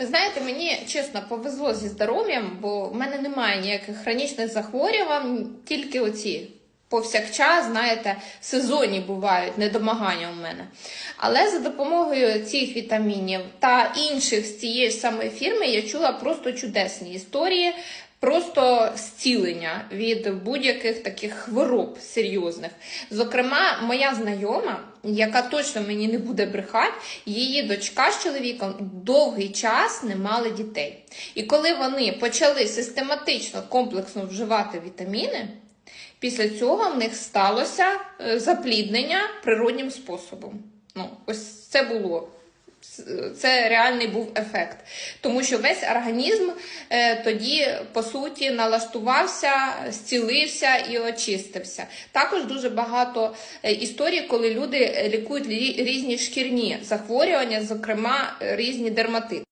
Знаєте, мені чесно повезло зі здоров'ям, бо в мене немає ніяких хронічних захворювань, тільки оці повсякчас, знаєте, сезонні бувають недомагання у мене. Але за допомогою цих вітамінів та інших з цієї ж самої фірми я чула просто чудесні історії. Просто зцілення від будь-яких таких хвороб серйозних. Зокрема, моя знайома, яка точно мені не буде брехати, її дочка з чоловіком довгий час не мали дітей. І коли вони почали систематично комплексно вживати вітаміни, після цього в них сталося е, запліднення природнім способом. Ну, ось це було. Це реальний був ефект, тому що весь організм е, тоді по суті налаштувався, зцілився і очистився. Також дуже багато е, історій, коли люди лікують лі- різні шкірні захворювання, зокрема різні дерматити.